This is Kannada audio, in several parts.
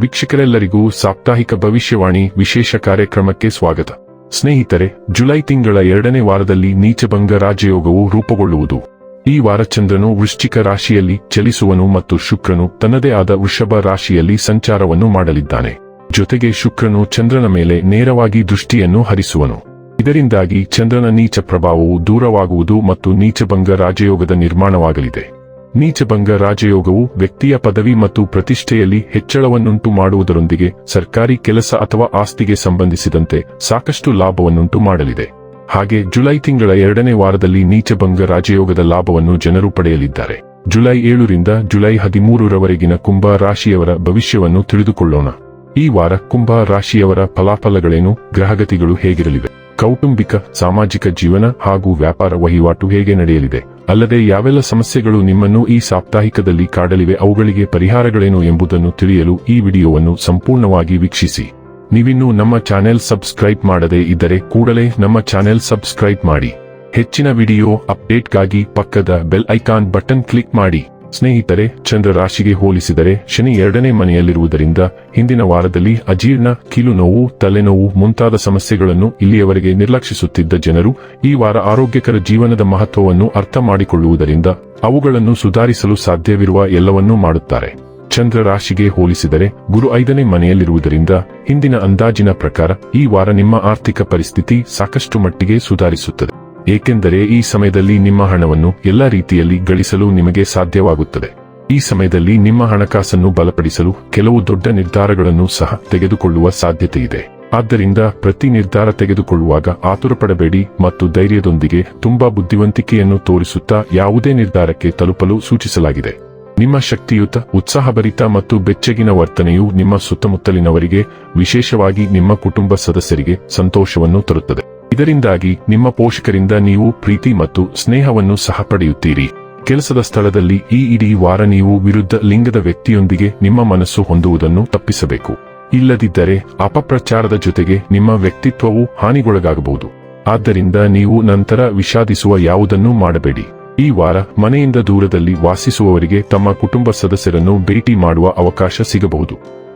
ವೀಕ್ಷಕರೆಲ್ಲರಿಗೂ ಸಾಪ್ತಾಹಿಕ ಭವಿಷ್ಯವಾಣಿ ವಿಶೇಷ ಕಾರ್ಯಕ್ರಮಕ್ಕೆ ಸ್ವಾಗತ. ಸ್ನೇಹಿತರೆ, ಜುಲೈ ತಿಂಗಳ ಎರಡನೇ ವಾರದಲ್ಲಿ ನೀಚಭಂಗ ರಾಜಯೋಗವು ರೂಪುಗೊಳ್ಳುವುದು. ಈ ವಾರ ಚಂದ್ರನು ವೃಶ್ಚಿಕ ರಾಶಿಯಲ್ಲಿ ಚಲಿಸುವನು ಮತ್ತು ಶುಕ್ರನು ತನ್ನದೇ ಆದ ವೃಷಭ ರಾಶಿಯಲ್ಲಿ ಸಂಚಾರವನ್ನು ಮಾಡಲಿದ್ದಾನೆ. ಜೊತೆಗೆ ಶುಕ್ರನು ಚಂದ್ರನ ಮೇಲೆ ನೇರವಾಗಿ ದೃಷ್ಟಿಯನ್ನು ಹರಿಸುವನು. ಇದರಿಂದಾಗಿ ಚಂದ್ರನ ನೀಚ ಪ್ರಭಾವವು ದೂರವಾಗುವುದು ಮತ್ತು ನೀಚಭಂಗ ರಾಜಯೋಗದ ನಿರ್ಮಾಣವಾಗಲಿದೆ. ನೀಚಭಂಗ ರಾಜಯೋಗವು ವ್ಯಕ್ತಿಯ ಪದವಿ ಮತ್ತು ಪ್ರತಿಷ್ಠೆಯಲ್ಲಿ ಹೆಚ್ಚಳವನ್ನುಂಟು ಮಾಡುವುದರೊಂದಿಗೆ ಸರ್ಕಾರಿ ಕೆಲಸ ಅಥವಾ ಆಸ್ತಿಗೆ ಸಂಬಂಧಿಸಿದಂತೆ ಸಾಕಷ್ಟು ಲಾಭವನ್ನುಂಟು ಮಾಡಲಿದೆ. ಹಾಗೆ ಜುಲೈ ತಿಂಗಳ ಎರಡನೇ ವಾರದಲ್ಲಿ ನೀಚಭಂಗ ರಾಜಯೋಗದ ಲಾಭವನ್ನು ಜನರು ಪಡೆಯಲಿದ್ದಾರೆ. ಜುಲೈ ಏಳರಿಂದ ಜುಲೈ ಹದಿಮೂರರವರೆಗಿನ ಕುಂಭ ರಾಶಿಯವರ ಭವಿಷ್ಯವನ್ನು ತಿಳಿದುಕೊಳ್ಳೋಣ. ಈ ವಾರ ಕುಂಭ ರಾಶಿಯವರ ಫಲಾಫಲಗಳೇನು, ಗ್ರಹಗತಿಗಳು ಹೇಗಿರಲಿವೆ, ಕೌಟುಂಬಿಕ, ಸಾಮಾಜಿಕ ಜೀವನ ಹಾಗೂ ವ್ಯಾಪಾರ ವಹಿವಾಟು ಹೇಗೆ ನಡೆಯಲಿದೆ ಅಲ್ಲದೆ ಯಾವೆಲ್ಲ ಸಮಸ್ಯೆಗಳು ನಿಮ್ಮನ್ನು ಈ ಸಾಪ್ತಾಹಿಕದಲ್ಲಿ ಕಾಡಲಿವೆ ಅವುಗಳಿಗೆ ಪರಿಹಾರಗಳೇನು ಎಂಬುದನ್ನು ತಿಳಿಯಲು ಈ ವಿಡಿಯೋವನ್ನು ಸಂಪೂರ್ಣವಾಗಿ ವೀಕ್ಷಿಸಿ. ನೀವಿನ್ನೂ ನಮ್ಮ ಚಾನೆಲ್ ಸಬ್ಸ್ಕ್ರೈಬ್ ಮಾಡದೇ ಇದ್ದರೆ ಕೂಡಲೇ ನಮ್ಮ ಚಾನೆಲ್ ಸಬ್ಸ್ಕ್ರೈಬ್ ಮಾಡಿ. ಹೆಚ್ಚಿನ ವಿಡಿಯೋ ಅಪ್ಡೇಟ್ಗಾಗಿ ಪಕ್ಕದ ಬೆಲ್ ಐಕಾನ್ ಬಟನ್ ಕ್ಲಿಕ್ ಮಾಡಿ. ಸ್ನೇಹಿತರೆ ಚಂದ್ರ ರಾಶಿಗೆ ಹೋಲಿಸಿದರೆ ಶನಿ ಎರಡನೇ ಮನೆಯಲ್ಲಿರುವುದರಿಂದ ಹಿಂದಿನ ವಾರದಲ್ಲಿ ಅಜೀರ್ಣ, ಕೀಲು ನೋವು, ತಲೆನೋವು ಮುಂತಾದ ಸಮಸ್ಯೆಗಳನ್ನು ಇಲ್ಲಿಯವರೆಗೆ ನಿರ್ಲಕ್ಷಿಸುತ್ತಿದ್ದ ಜನರು ಈ ವಾರ ಆರೋಗ್ಯಕರ ಜೀವನದ ಮಹತ್ವವನ್ನು ಅರ್ಥ ಮಾಡಿಕೊಳ್ಳುವುದರಿಂದ ಅವುಗಳನ್ನು ಸುಧಾರಿಸಲು ಸಾಧ್ಯವಿರುವ ಎಲ್ಲವನ್ನೂ ಮಾಡುತ್ತಾರೆ. ಚಂದ್ರ ರಾಶಿಗೆ ಹೋಲಿಸಿದರೆ ಗುರು ಐದನೇ ಮನೆಯಲ್ಲಿರುವುದರಿಂದ ಹಿಂದಿನ ಅಂದಾಜಿನ ಪ್ರಕಾರ ಈ ವಾರ ನಿಮ್ಮ ಆರ್ಥಿಕ ಪರಿಸ್ಥಿತಿ ಸಾಕಷ್ಟು ಮಟ್ಟಿಗೆ ಸುಧಾರಿಸುತ್ತದೆ. ಏಕೆಂದರೆ ಈ ಸಮಯದಲ್ಲಿ ನಿಮ್ಮ ಹಣವನ್ನು ಎಲ್ಲ ರೀತಿಯಲ್ಲಿ ಗಳಿಸಲು ನಿಮಗೆ ಸಾಧ್ಯವಾಗುತ್ತದೆ. ಈ ಸಮಯದಲ್ಲಿ ನಿಮ್ಮ ಹಣಕಾಸನ್ನು ಬಲಪಡಿಸಲು ಕೆಲವು ದೊಡ್ಡ ನಿರ್ಧಾರಗಳನ್ನು ಸಹ ತೆಗೆದುಕೊಳ್ಳುವ ಸಾಧ್ಯತೆ ಇದೆ ಆದ್ದರಿಂದ ಪ್ರತಿ ನಿರ್ಧಾರ ತೆಗೆದುಕೊಳ್ಳುವಾಗ ಆತುರಪಡಬೇಡಿ ಮತ್ತು ಧೈರ್ಯದೊಂದಿಗೆ ತುಂಬಾ ಬುದ್ಧಿವಂತಿಕೆಯನ್ನು ತೋರಿಸುತ್ತಾ ಯಾವುದೇ ನಿರ್ಧಾರಕ್ಕೆ ತಲುಪಲು ಸೂಚಿಸಲಾಗಿದೆ. ನಿಮ್ಮ ಶಕ್ತಿಯುತ, ಉತ್ಸಾಹಭರಿತ ಮತ್ತು ಬೆಚ್ಚಗಿನ ವರ್ತನೆಯು ನಿಮ್ಮ ಸುತ್ತಮುತ್ತಲಿನವರಿಗೆ, ವಿಶೇಷವಾಗಿ ನಿಮ್ಮ ಕುಟುಂಬ ಸದಸ್ಯರಿಗೆ ಸಂತೋಷವನ್ನು ತರುತ್ತದೆ. ಇದರಿಂದಾಗಿ ನಿಮ್ಮ ಪೋಷಕರಿಂದ ನೀವು ಪ್ರೀತಿ ಮತ್ತು ಸ್ನೇಹವನ್ನು ಸಹ ಪಡೆಯುತ್ತೀರಿ. ಕೆಲಸದ ಸ್ಥಳದಲ್ಲಿ ಈ ಇಡೀ ವಾರ ನೀವು ವಿರುದ್ಧ ಲಿಂಗದ ವ್ಯಕ್ತಿಯೊಂದಿಗೆ ನಿಮ್ಮ ಮನಸ್ಸು ಹೊಂದುವುದನ್ನು ತಪ್ಪಿಸಬೇಕು. ಇಲ್ಲದಿದ್ದರೆ ಅಪಪ್ರಚಾರದ ಜೊತೆಗೆ ನಿಮ್ಮ ವ್ಯಕ್ತಿತ್ವವು ಹಾನಿಗೊಳಗಾಗಬಹುದು. ಆದ್ದರಿಂದ ನೀವು ನಂತರ ವಿಷಾದಿಸುವ ಯಾವುದನ್ನೂ ಮಾಡಬೇಡಿ. ಈ ವಾರ ಮನೆಯಿಂದ ದೂರದಲ್ಲಿ ವಾಸಿಸುವವರಿಗೆ ತಮ್ಮ ಕುಟುಂಬ ಸದಸ್ಯರನ್ನು ಭೇಟಿ ಮಾಡುವ ಅವಕಾಶ ಸಿಗಬಹುದು.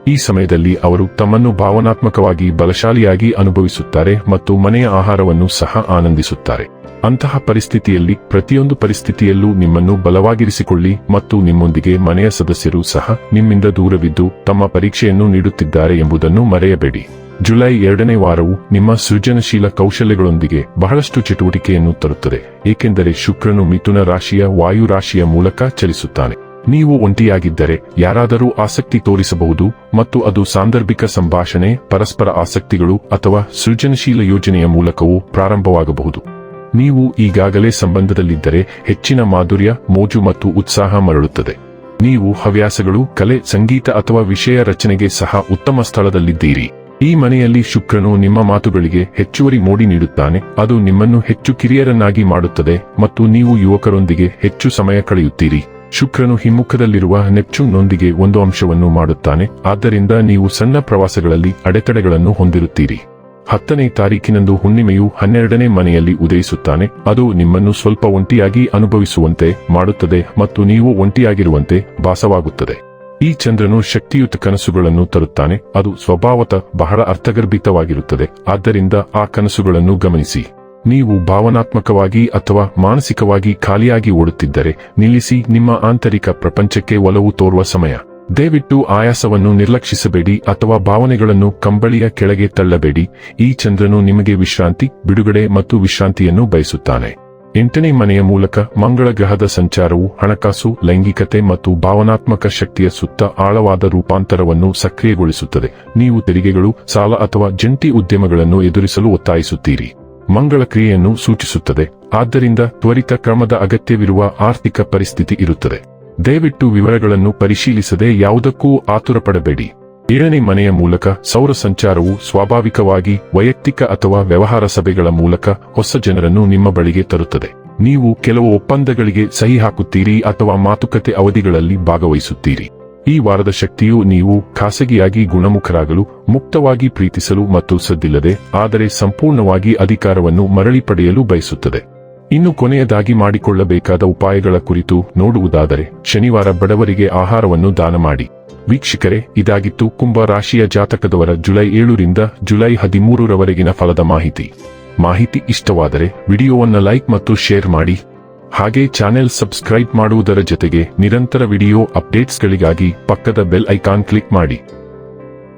ಈ ಸಮಯದಲ್ಲಿ ಅವರು ತಮ್ಮನ್ನು ಭಾವನಾತ್ಮಕವಾಗಿ ಬಲಶಾಲಿಯಾಗಿ ಅನುಭವಿಸುತ್ತಾರೆ ಮತ್ತು ಮನೆಯ ಆಹಾರವನ್ನು ಸಹ ಆನಂದಿಸುತ್ತಾರೆ. ಅಂತಹ ಪರಿಸ್ಥಿತಿಯಲ್ಲಿ ಪ್ರತಿಯೊಂದು ಪರಿಸ್ಥಿತಿಯಲ್ಲೂ ನಿಮ್ಮನ್ನು ಬಲವಾಗಿರಿಸಿಕೊಳ್ಳಿ ಮತ್ತು ನಿಮ್ಮೊಂದಿಗೆ ಮನೆಯ ಸದಸ್ಯರು ಸಹ ನಿಮ್ಮಿಂದ ದೂರವಿದ್ದು ತಮ್ಮ ಪರೀಕ್ಷೆಯನ್ನು ನೀಡುತ್ತಿದ್ದಾರೆ ಎಂಬುದನ್ನು ಮರೆಯಬೇಡಿ. ಜುಲೈ ಎರಡನೇ ವಾರವು ನಿಮ್ಮ ಸೃಜನಶೀಲ ಕೌಶಲ್ಯಗಳೊಂದಿಗೆ ಬಹಳಷ್ಟು ಚಟುವಟಿಕೆಯನ್ನು ತರುತ್ತದೆ, ಏಕೆಂದರೆ ಶುಕ್ರನು ಮಿಥುನ ರಾಶಿಯ ವಾಯು ರಾಶಿಯ ಮೂಲಕ ಚಲಿಸುತ್ತಾನೆ. ನೀವು ಒಂಟಿಯಾಗಿದ್ದರೆ ಯಾರಾದರೂ ಆಸಕ್ತಿ ತೋರಿಸಬಹುದು ಮತ್ತು ಅದು ಸಾಂದರ್ಭಿಕ ಸಂಭಾಷಣೆ, ಪರಸ್ಪರ ಆಸಕ್ತಿಗಳು ಅಥವಾ ಸೃಜನಶೀಲ ಯೋಜನೆಯ ಮೂಲಕವೂ ಪ್ರಾರಂಭವಾಗಬಹುದು. ನೀವು ಈಗಾಗಲೇ ಸಂಬಂಧದಲ್ಲಿದ್ದರೆ ಹೆಚ್ಚಿನ ಮಾಧುರ್ಯ, ಮೋಜು ಮತ್ತು ಉತ್ಸಾಹ ಮರಳುತ್ತದೆ. ನೀವು ಹವ್ಯಾಸಗಳು, ಕಲೆ, ಸಂಗೀತ ಅಥವಾ ವಿಷಯ ರಚನೆಗೆ ಸಹ ಉತ್ತಮ ಸ್ಥಳದಲ್ಲಿದ್ದೀರಿ. ಈ ಮನೆಯಲ್ಲಿ ಶುಕ್ರನು ನಿಮ್ಮ ಮಾತುಗಳಿಗೆ ಹೆಚ್ಚುವರಿ ಮೋಡಿ ನೀಡುತ್ತಾನೆ. ಅದು ನಿಮ್ಮನ್ನು ಹೆಚ್ಚು ಕಿರಿಯರನ್ನಾಗಿ ಮಾಡುತ್ತದೆ ಮತ್ತು ನೀವು ಯುವಕರೊಂದಿಗೆ ಹೆಚ್ಚು ಸಮಯ ಕಳೆಯುತ್ತೀರಿ. ಶುಕ್ರನು ಹಿಮ್ಮುಖದಲ್ಲಿರುವ ನೆಪ್ಚೂನ್ನೊಂದಿಗೆ ಒಂದು ಅಂಶವನ್ನು ಮಾಡುತ್ತಾನೆ. ಆದ್ದರಿಂದ ನೀವು ಸಣ್ಣ ಪ್ರವಾಸಗಳಲ್ಲಿ ಅಡೆತಡೆಗಳನ್ನು ಹೊಂದಿರುತ್ತೀರಿ. ಹತ್ತನೇ ತಾರೀಕಿನಂದು ಹುಣ್ಣಿಮೆಯು ಹನ್ನೆರಡನೇ ಮನೆಯಲ್ಲಿ ಉದಯಿಸುತ್ತಾನೆ. ಅದು ನಿಮ್ಮನ್ನು ಸ್ವಲ್ಪ ಒಂಟಿಯಾಗಿ ಅನುಭವಿಸುವಂತೆ ಮಾಡುತ್ತದೆ ಮತ್ತು ನೀವು ಒಂಟಿಯಾಗಿರುವಂತೆ ಭಾಸವಾಗುತ್ತದೆ. ಈ ಚಂದ್ರನು ಶಕ್ತಿಯುತ ಕನಸುಗಳನ್ನು ತರುತ್ತಾನೆ. ಅದು ಸ್ವಭಾವತ ಬಹಳ ಅರ್ಥಗರ್ಭಿತವಾಗಿರುತ್ತದೆ. ಆದ್ದರಿಂದ ಆ ಕನಸುಗಳನ್ನು ಗಮನಿಸಿ. ನೀವು ಭಾವನಾತ್ಮಕವಾಗಿ ಅಥವಾ ಮಾನಸಿಕವಾಗಿ ಖಾಲಿಯಾಗಿ ಓಡುತ್ತಿದ್ದರೆ ನಿಲ್ಲಿಸಿ. ನಿಮ್ಮ ಆಂತರಿಕ ಪ್ರಪಂಚಕ್ಕೆ ಒಲವು ತೋರುವ ಸಮಯ. ದಯವಿಟ್ಟು ಆಯಾಸವನ್ನು ನಿರ್ಲಕ್ಷಿಸಬೇಡಿ ಅಥವಾ ಭಾವನೆಗಳನ್ನು ಕಂಬಳಿಯ ಕೆಳಗೆ ತಳ್ಳಬೇಡಿ. ಈ ಚಂದ್ರನು ನಿಮಗೆ ವಿಶ್ರಾಂತಿ, ಬಿಡುಗಡೆ ಮತ್ತು ವಿಶ್ರಾಂತಿಯನ್ನು ಬಯಸುತ್ತಾನೆ. ಎಂಟನೇ ಮನೆಯ ಮೂಲಕ ಮಂಗಳ ಗ್ರಹದ ಸಂಚಾರವು ಹಣಕಾಸು, ಲೈಂಗಿಕತೆ ಮತ್ತು ಭಾವನಾತ್ಮಕ ಶಕ್ತಿಯ ಸುತ್ತ ಆಳವಾದ ರೂಪಾಂತರವನ್ನು ಸಕ್ರಿಯಗೊಳಿಸುತ್ತದೆ. ನೀವು ತೆರಿಗೆಗಳು, ಸಾಲ ಅಥವಾ ಜಂಟಿ ಉದ್ಯಮಗಳನ್ನು ಎದುರಿಸಲು ಒತ್ತಾಯಿಸುತ್ತೀರಿ. ಮಂಗಳ ಕ್ರಿಯೆಯನ್ನು ಸೂಚಿಸುತ್ತದೆ. ಆದ್ದರಿಂದ ತ್ವರಿತ ಕ್ರಮದ ಅಗತ್ಯವಿರುವ ಆರ್ಥಿಕ ಪರಿಸ್ಥಿತಿ ಇರುತ್ತದೆ. ದಯವಿಟ್ಟು ವಿವರಗಳನ್ನು ಪರಿಶೀಲಿಸದೆ ಯಾವುದಕ್ಕೂ ಆತುರಪಡಬೇಡಿ. ಏಳನೇ ಮನೆಯ ಮೂಲಕ ಸೌರ ಸಂಚಾರವು ಸ್ವಾಭಾವಿಕವಾಗಿ, ವೈಯಕ್ತಿಕ ಅಥವಾ ವ್ಯವಹಾರ ಸಭೆಗಳ ಮೂಲಕ ಹೊಸ ಜನರನ್ನು ನಿಮ್ಮ ಬಳಿಗೆ ತರುತ್ತದೆ. ನೀವು ಕೆಲವು ಒಪ್ಪಂದಗಳಿಗೆ ಸಹಿ ಹಾಕುತ್ತೀರಿ ಅಥವಾ ಮಾತುಕತೆ ಅವಧಿಗಳಲ್ಲಿ ಭಾಗವಹಿಸುತ್ತೀರಿ. ಈ ವಾರದ ಶಕ್ತಿಯು ನೀವು ಖಾಸಗಿಯಾಗಿ ಗುಣಮುಖರಾಗಲು, ಮುಕ್ತವಾಗಿ ಪ್ರೀತಿಸಲು ಮತ್ತು ಸದ್ದಿಲ್ಲದೆ, ಆದರೆ ಸಂಪೂರ್ಣವಾಗಿ ಅಧಿಕಾರವನ್ನು ಮರಳಿ ಪಡೆಯಲು ಬಯಸುತ್ತದೆ. ಇನ್ನು ಕೊನೆಯದಾಗಿ ಮಾಡಿಕೊಳ್ಳಬೇಕಾದ ಉಪಾಯಗಳ ಕುರಿತು ನೋಡುವುದಾದರೆ, ಶನಿವಾರ ಬಡವರಿಗೆ ಆಹಾರವನ್ನು ದಾನ ಮಾಡಿ. ವೀಕ್ಷಕರೇ, ಇದಾಗಿತ್ತು ಕುಂಭ ರಾಶಿಯ ಜಾತಕದವರ ಜುಲೈ ಏಳರಿಂದ ಜುಲೈ ಹದಿಮೂರರವರೆಗಿನ ಫಲದ ಮಾಹಿತಿ. ಮಾಹಿತಿ ಇಷ್ಟವಾದರೆ ವಿಡಿಯೋವನ್ನು ಲೈಕ್ ಮತ್ತು ಶೇರ್ ಮಾಡಿ. ಹಾಗೆ ಚಾನೆಲ್ ಸಬ್ಸ್ಕ್ರೈಬ್ ಮಾಡುವುದರ ಜೊತೆಗೆ ನಿರಂತರ ವಿಡಿಯೋ ಅಪ್ಡೇಟ್ಸ್ಗಳಿಗಾಗಿ ಪಕ್ಕದ ಬೆಲ್ ಐಕಾನ್ ಕ್ಲಿಕ್ ಮಾಡಿ.